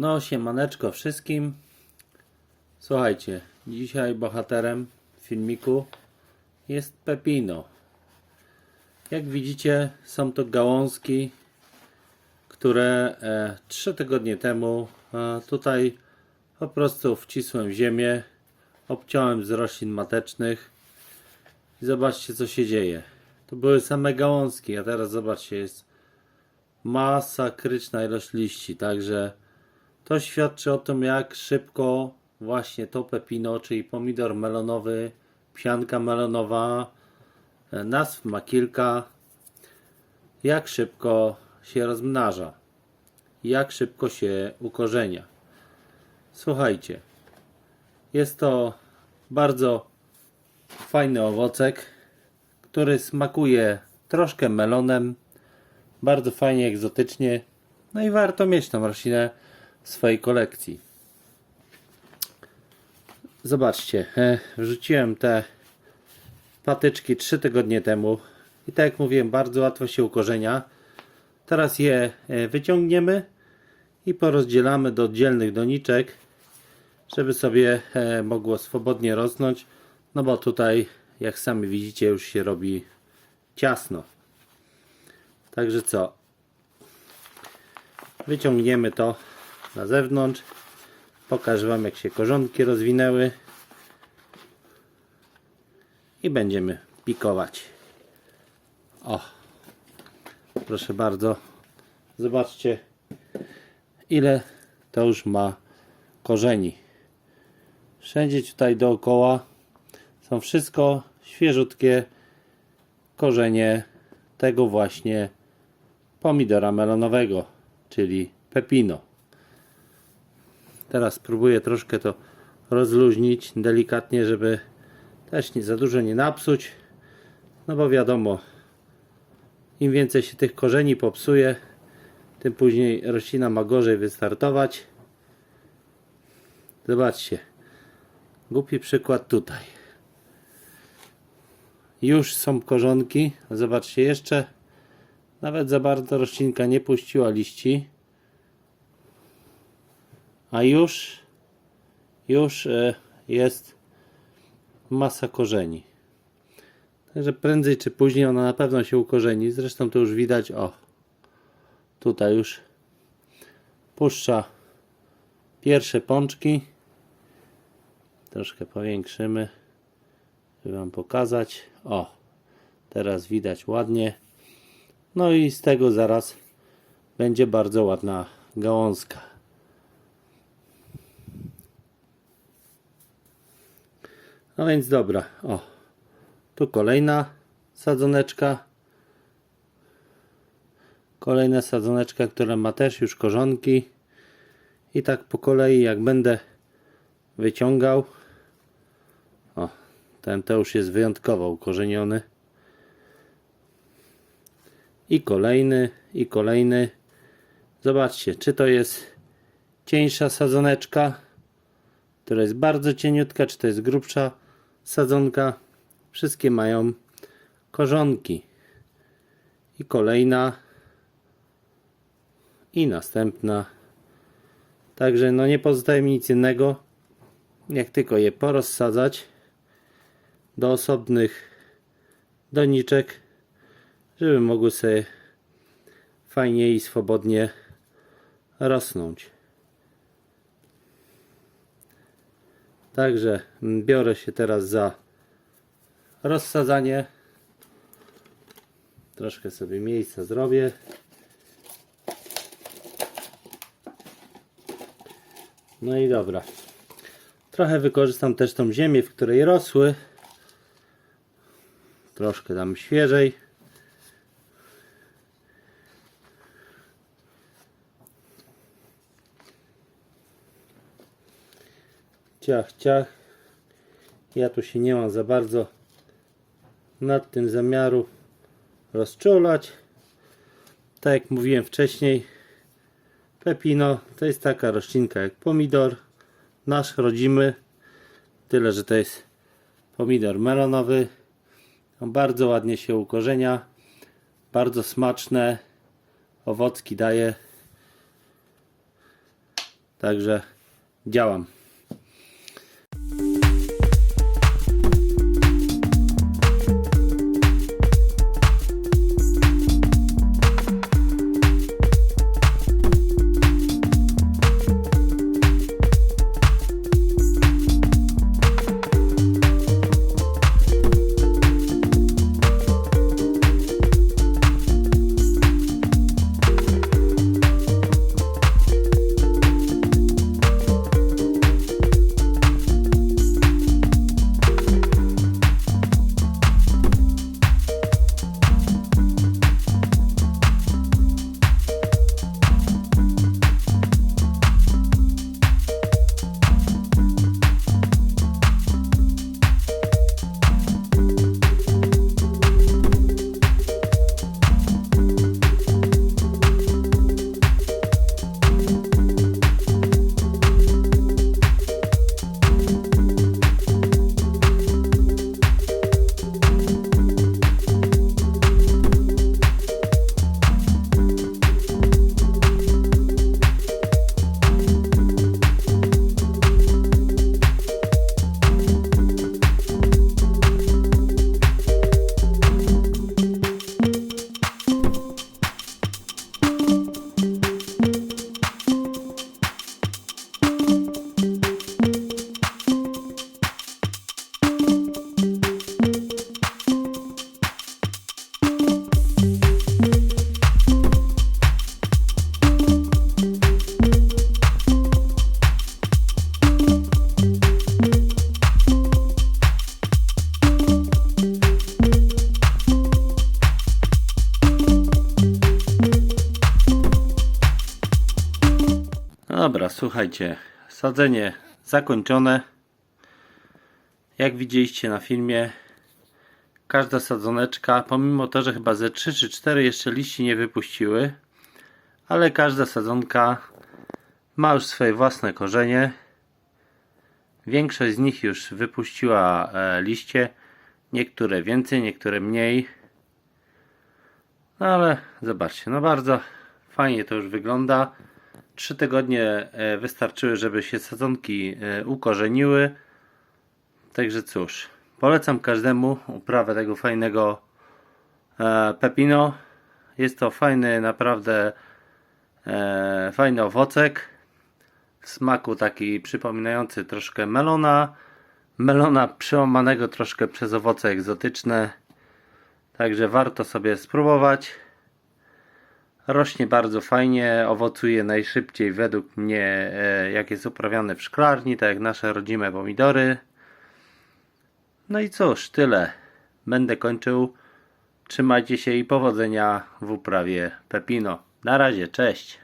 No, siemaneczko wszystkim. Słuchajcie, dzisiaj bohaterem filmiku jest Pepino. Jak widzicie, są to gałązki, które e, 3 tygodnie temu e, tutaj po prostu wcisłem w ziemię, obciąłem z roślin matecznych i zobaczcie co się dzieje. To były same gałązki, a teraz zobaczcie, jest masakryczna ilość liści, także to świadczy o tym, jak szybko właśnie to pepino, czyli pomidor melonowy, psianka melonowa, e, nazw ma kilka, jak szybko się rozmnaża, jak szybko się ukorzenia. Słuchajcie, jest to bardzo fajny owocek, który smakuje troszkę melonem, bardzo fajnie, egzotycznie. No i warto mieć tą roślinę swojej kolekcji. Zobaczcie, e, wrzuciłem te patyczki 3 tygodnie temu i tak jak mówiłem, bardzo łatwo się ukorzenia. Teraz je e, wyciągniemy i porozdzielamy do oddzielnych doniczek, żeby sobie e, mogło swobodnie rosnąć. No bo tutaj, jak sami widzicie, już się robi ciasno. Także co? Wyciągniemy to na zewnątrz. Pokażę Wam, jak się korzonki rozwinęły. I będziemy pikować. O, proszę bardzo. Zobaczcie, ile to już ma korzeni. Wszędzie tutaj dookoła są wszystko świeżutkie korzenie tego właśnie pomidora melonowego, czyli pepino. Teraz spróbuję troszkę to rozluźnić delikatnie, żeby też nie za dużo nie napsuć. No bo wiadomo, im więcej się tych korzeni popsuje, tym później roślina ma gorzej wystartować. Zobaczcie. Głupi przykład tutaj. Już są korzonki. Zobaczcie, jeszcze nawet za bardzo roślinka nie puściła liści. A już już e, jest masa korzeni. Także prędzej czy później ona na pewno się ukorzeni. Zresztą to już widać, o tutaj już puszcza pierwsze pączki. Troszkę powiększymy, żeby Wam pokazać. O, teraz widać ładnie. No i z tego zaraz będzie bardzo ładna gałązka. No więc dobra, o. Tu kolejna sadzoneczka. Kolejna sadzoneczka, która ma też już korzonki. I tak po kolei jak będę wyciągał. O, ten to już jest wyjątkowo ukorzeniony. I kolejny, i kolejny. Zobaczcie, czy to jest cieńsza sadzoneczka, która jest bardzo cieniutka, czy to jest grubsza sadzonka. Wszystkie mają korzonki. I kolejna. I następna. Także no nie pozostaje mi nic innego, jak tylko je porozsadzać do osobnych doniczek, żeby mogły sobie fajnie i swobodnie rosnąć. Także biorę się teraz za rozsadzanie. Troszkę sobie miejsca zrobię. No i dobra. Trochę wykorzystam też tą ziemię, w której rosły. Troszkę dam świeżej. Ciach, ciach. Ja tu się nie mam za bardzo nad tym zamiaru rozczulać. Tak jak mówiłem wcześniej, pepino to jest taka roślinka jak pomidor. Nasz rodzimy. Tyle, że to jest pomidor melonowy. On bardzo ładnie się ukorzenia. Bardzo smaczne. Owocki daje. Także działam. Dobra, słuchajcie, sadzenie zakończone. Jak widzieliście na filmie, każda sadzoneczka, pomimo to, że chyba ze 3 czy 4 jeszcze liści nie wypuściły, ale każda sadzonka ma już swoje własne korzenie. Większość z nich już wypuściła e, liście, niektóre więcej, niektóre mniej. No ale zobaczcie, no bardzo fajnie to już wygląda. Trzy tygodnie e, wystarczyły, żeby się sadzonki e, ukorzeniły. Także cóż, polecam każdemu uprawę tego fajnego e, pepino. Jest to fajny, naprawdę fajny owocek. W smaku taki przypominający troszkę melona. Melona przełamanego troszkę przez owoce egzotyczne. Także warto sobie spróbować. Rośnie bardzo fajnie, owocuje najszybciej według mnie, e, jak jest uprawiane w szklarni, tak jak nasze rodzime pomidory. No i cóż, tyle. Będę kończył. Trzymajcie się i powodzenia w uprawie Pepino. Na razie, cześć.